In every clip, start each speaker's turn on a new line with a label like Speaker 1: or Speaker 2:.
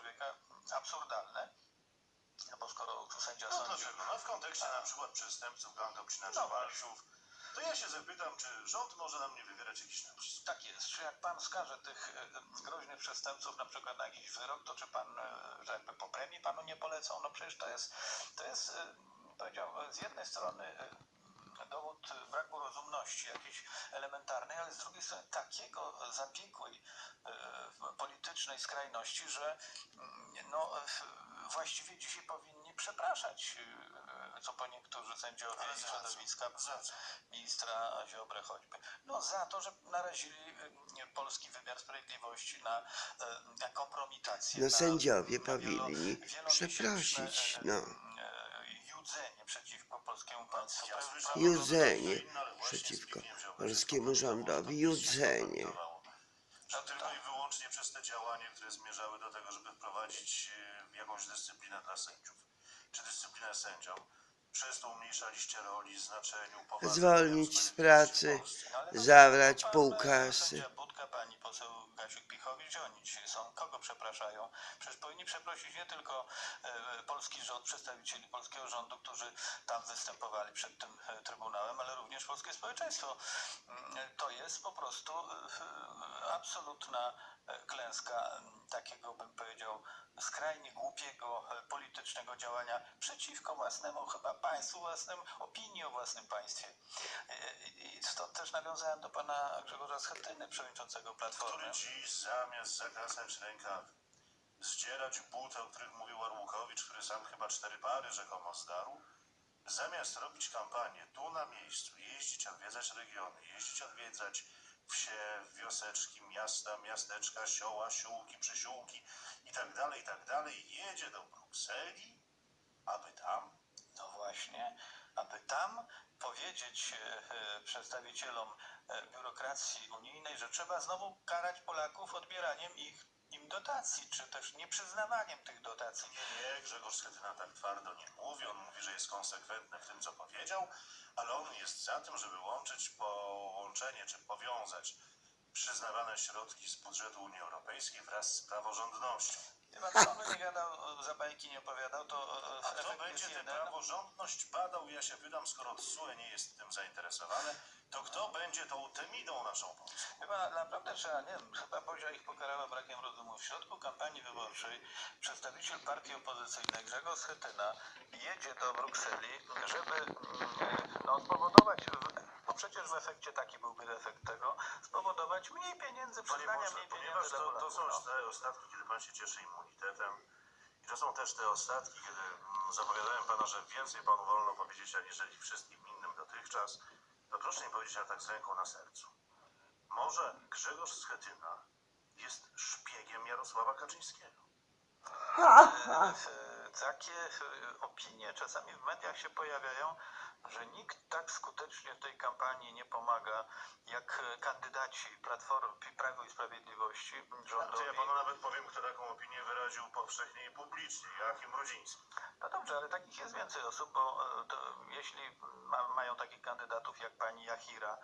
Speaker 1: człowieka absurdalne. No bo skoro sędzia
Speaker 2: No
Speaker 1: sądzi...
Speaker 2: dlaczego? No w kontekście na przykład przestępców,
Speaker 1: No
Speaker 2: palców, to ja się zapytam, czy rząd może na mnie wywierać jakiś nacisk?
Speaker 1: Tak jest. Czy jak pan skaże tych e, groźnych przestępców na przykład na jakiś wyrok, to czy pan, e, że jakby po premii panu nie polecą? No przecież to jest, to jest e, powiedział, z jednej strony dowód e, braku rozumności jakiejś elementarnej, ale z drugiej strony takiego zabiegłej e, politycznej skrajności, że mm, no, e, właściwie dzisiaj powinni przepraszać, e, co po niektórzy sędziowie
Speaker 2: Ale
Speaker 1: i środowiska ministra Ziobrę choćby. No za to, że narazili y, polski wymiar sprawiedliwości na, na kompromitację.
Speaker 3: No
Speaker 1: na,
Speaker 3: sędziowie
Speaker 1: na
Speaker 3: powinni
Speaker 1: wielomiesięczne,
Speaker 3: przeprosić,
Speaker 1: e,
Speaker 3: no.
Speaker 1: e, Judzenie przeciwko
Speaker 3: Judzenie przeciwko polskiemu rządowi, judzenie.
Speaker 2: Że tylko i wyłącznie przez te działania, które zmierzały do tego, żeby wprowadzić e, jakąś dyscyplinę dla sędziów, czy dyscyplinę sędziom, przez to umniejszaliście roli, znaczeniu,
Speaker 3: Zwolnić z pracy, zabrać pół kasy.
Speaker 1: Budka, pani poseł Gasiuk-Pichowicz, gdzie oni dzisiaj są? Kogo przepraszają? Przecież powinni przeprosić nie tylko e, polski rząd, przedstawicieli polskiego rządu, którzy tam występowali przed tym e, Trybunałem, ale również polskie społeczeństwo. Mm, To jest po prostu e, absolutna e, klęska takiego, bym powiedział, skrajnie głupiego e, politycznego działania przeciwko własnemu chyba państwu, własnym opinii o własnym państwie. E, I stąd też nawiązałem do pana Grzegorza Schetyny, przewodniczącego Platformy.
Speaker 2: który dziś zamiast zakasać rękawy, zdzierać buty, o których mówił Arłukowicz, który sam chyba cztery pary rzekomo zdarł, zamiast robić kampanię tu na miejscu, jeździć, odwiedzać regiony, jeździć, odwiedzać wsie, wioseczki, miasta, miasteczka, sioła, siółki, przysiółki i tak dalej, i tak dalej, jedzie do Brukseli, aby tam
Speaker 1: No właśnie, aby tam powiedzieć e, e, przedstawicielom e, biurokracji unijnej, że trzeba znowu karać Polaków odbieraniem ich, im dotacji, czy też nieprzyznawaniem tych dotacji.
Speaker 2: Nie, nie, Grzegorz Schetyna tak twardo nie mówi. On mówi, że jest konsekwentny w tym, co powiedział, ale on jest za tym, żeby łączyć połączenie czy powiązać przyznawane środki z budżetu Unii Europejskiej wraz z praworządnością.
Speaker 1: Chyba on by nie gadał, za bajki nie opowiadał, to e,
Speaker 2: A kto
Speaker 1: efekt
Speaker 2: będzie
Speaker 1: jest
Speaker 2: tę
Speaker 1: jeden.
Speaker 2: praworządność badał? Ja się pytam, skoro TSUE nie jest tym zainteresowane, to kto będzie tą temidą naszą polską?
Speaker 1: Chyba naprawdę trzeba, nie wiem, chyba Bozia ich pokarała brakiem rozumu. W środku kampanii wyborczej przedstawiciel partii opozycyjnej Grzegorz Schetyna jedzie do Brukseli, żeby mm, no, spowodować, przecież w efekcie taki byłby efekt tego, spowodować mniej pieniędzy, przyznania mniej pieniędzy dla
Speaker 2: to, to są
Speaker 1: no.
Speaker 2: te ostatki, kiedy pan się cieszy immunitetem i to są też te ostatki, kiedy mm, zapowiadałem pana, że więcej panu wolno powiedzieć, aniżeli wszystkim innym dotychczas, to proszę nie powiedzieć, ale tak z ręką na sercu. Może Grzegorz Schetyna jest szpiegiem Jarosława Kaczyńskiego?
Speaker 1: Takie e, opinie czasami w mediach się pojawiają, że nikt tak skutecznie w tej kampanii nie pomaga, jak kandydaci Platformy Prawo i Sprawiedliwości
Speaker 2: To ja
Speaker 1: rządowi.
Speaker 2: panu nawet powiem, kto taką opinię wyraził powszechnie i publicznie. Joachim Rudziński.
Speaker 1: No dobrze, ale takich jest więcej osób, bo e, to, jeśli ma, mają takich kandydatów jak pani Jachira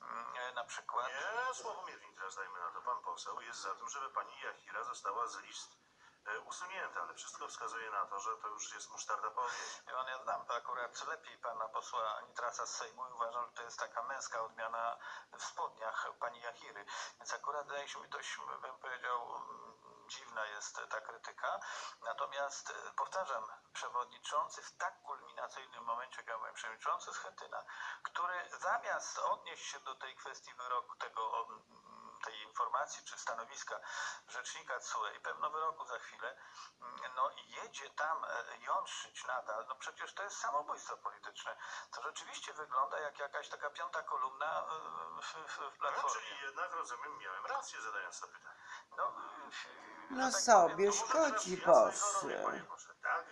Speaker 1: mm, e, na przykład,
Speaker 2: Nie, Sławomir Nitras, dajmy na to, pan poseł jest za tym, żeby pani Jachira została z list e, usunięta, ale wszystko wskazuje na to, że to już jest musztarda po obiedzie.
Speaker 1: Wie ja znam akurat lepiej pana posła Nitrasa z Sejmu i uważam, że to jest taka męska odmiana w spodniach pani Jachiry. Więc akurat wydaje się mi dość, bym powiedział, dziwna jest ta krytyka. Natomiast e, powtarzam, przewodniczący w tak kulminacyjnym momencie, jak mówię, przewodniczący Schetyna, który zamiast odnieść się do tej kwestii wyroku, tego mm, tej informacji czy stanowiska rzecznika CUE i pewno wyroku za chwilę, mm, no i jedzie tam e, jątrzyć nadal, no przecież to jest samobójstwo polityczne. To rzeczywiście wygląda jak jakaś taka piąta kolumna e, w, w, w
Speaker 2: No,
Speaker 1: Platformie.
Speaker 2: czyli jednak, rozumiem, miałem rację zadając to pytanie.
Speaker 1: No, e,
Speaker 3: No
Speaker 1: tak
Speaker 3: sobie
Speaker 1: powiem,
Speaker 3: szkodzi
Speaker 2: Teraz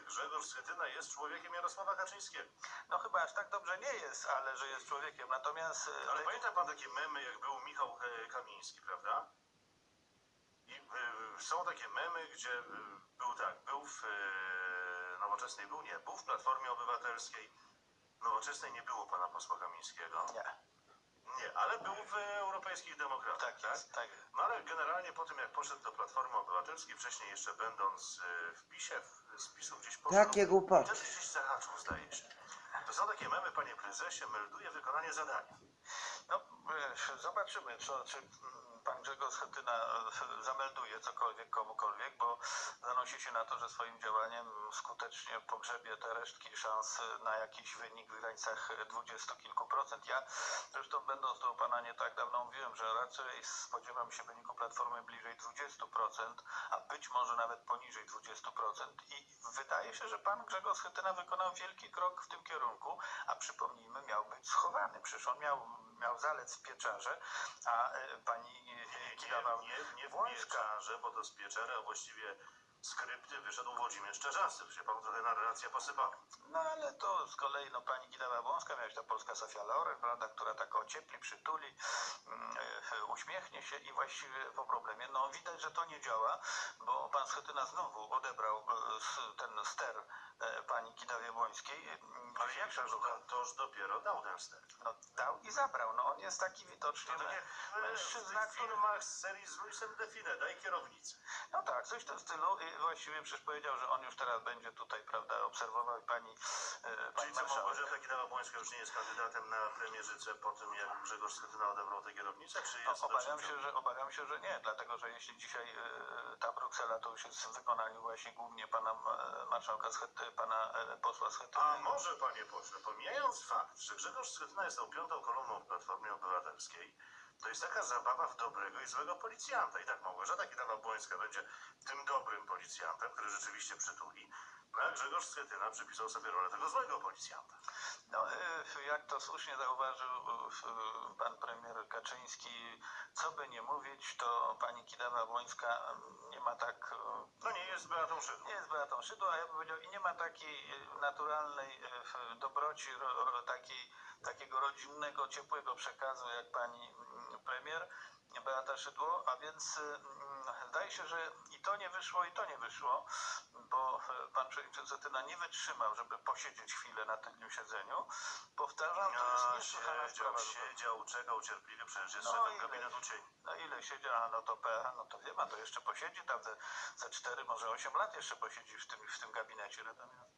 Speaker 2: Grzegorz Schetyna jest człowiekiem Jarosława Kaczyńskiego.
Speaker 1: No chyba aż tak dobrze nie jest, ale że jest człowiekiem. Natomiast e,
Speaker 2: Ale pamięta pan takie memy, jak był Michał e, Kamiński, prawda? I e, są takie memy, gdzie był tak, był w Nowoczesnej, był nie, był w Platformie Obywatelskiej. Nowoczesnej nie było pana posła Kamińskiego.
Speaker 1: nie.
Speaker 2: Nie, ale był w europejskich demokratach,
Speaker 1: Tak jest, tak jest.
Speaker 2: No ale generalnie po tym, jak poszedł do Platformy Obywatelskiej, wcześniej jeszcze będąc e, w PiSie, w, z PiSu gdzieś poszedł.
Speaker 3: Takie głupoty.
Speaker 2: Też gdzieś zahaczył, zdaje się. To są takie memy, panie prezesie, melduje wykonanie zadania.
Speaker 1: No, e, zobaczymy, czy, czy mm, pan Grzegorz Schetyna e, zamelduje cokolwiek komukolwiek, bo zanosi się na to, że swoim działaniem skutecznie pogrzebie te resztki szans na jakiś wynik w granicach dwudziestu kilku procent. Ja zresztą będąc do pana nie tak dawno mówiłem, że raczej spodziewam się wyniku Platformy bliżej 20%, a być może nawet poniżej 20% i wydaje się, że pan Grzegorz Schetyna wykonał wielki krok w tym kierunku, a przypomnijmy, miał być schowany. Przecież on miał, miał zalec w pieczarze, a e, pani e,
Speaker 2: Nie,
Speaker 1: Kidawa
Speaker 2: nie, nie w
Speaker 1: Błońska.
Speaker 2: Pieczarze, bo to z Pieczary, a właściwie skrypty wyszedł Włodzimierz Czerzasty. To się panu trochę narracja posypała.
Speaker 1: No ale to z kolei no, pani Gidawa Wąska, miała ta polska Sofia Loren, prawda, która tak ociepli, przytuli, e, uśmiechnie się i właściwie po problemie. No widać, że to nie działa, bo pan Schetyna znowu odebrał s- ten ster pani Kidawie Błońskiej. Mm,
Speaker 2: Ale jak
Speaker 1: dzisiejsza
Speaker 2: to,
Speaker 1: żuka-
Speaker 2: toż dopiero dał ten ster.
Speaker 1: No dał i zabrał. No on jest taki widocznie
Speaker 2: To w,
Speaker 1: mężczyzna,
Speaker 2: w
Speaker 1: który...
Speaker 2: filmach z serii z Luisem Define, daj kierownicę.
Speaker 1: No tak, coś w tym stylu. I właściwie przecież powiedział, że on już teraz będzie tutaj, prawda, obserwował pani, e, pani
Speaker 2: Czyli co. Małgorzata Kidawa-Błońska już nie jest kandydatem na premierzycę po tym, jak Grzegorz Schetyna odebrał tę kierownicę, czy
Speaker 1: No,
Speaker 2: jest
Speaker 1: obawiam,
Speaker 2: dalszym
Speaker 1: się, że, obawiam się, że nie, dlatego że jeśli dzisiaj e, ta Bruksela to już jest w wykonaniu właśnie głównie pana e, marszałka, Schet- pana e, posła Schetyny.
Speaker 2: A może, panie pośle, pomijając fakt, że Grzegorz Schetyna jest tą piątą kolumną w Platformie Obywatelskiej, to jest taka zabawa w dobrego i złego policjanta. I tak Małgorzata Kidawa-Błońska będzie tym dobrym policjantem, który rzeczywiście przytuli, no a Grzegorz Schetyna przypisał sobie rolę tego złego policjanta.
Speaker 1: No, e, jak to słusznie zauważył e, pan premier Kaczyński, co by nie mówić, to pani Kidawa-Błońska ma tak e,
Speaker 2: No nie jest Beatą Szydło.
Speaker 1: Nie jest Beatą Szydło, a ja bym powiedział, i nie ma takiej e, naturalnej e, dobroci, ro, ro, takiej, takiego rodzinnego, ciepłego przekazu jak pani mm, premier Beata Szydło, a więc zdaje się, że i to nie wyszło, i to nie wyszło, bo e, pan przewodniczący Zetyna nie wytrzymał, żeby posiedzieć chwilę na tym siedzeniu. Powtarzam, to jest niesłychana
Speaker 2: siedział,
Speaker 1: sprawa.
Speaker 2: siedział, czekał cierpliwie, przecież jest
Speaker 1: No
Speaker 2: szefem
Speaker 1: ile?
Speaker 2: gabinetu cieni.
Speaker 1: No ile siedział, a no to PH, no to wiem, a to jeszcze posiedzi tam ze, ze 4, może 8 lat jeszcze posiedzi w tym, w tym gabinecie. Natomiast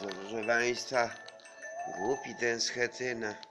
Speaker 3: proszę Państwa, głupi ten Schetyna.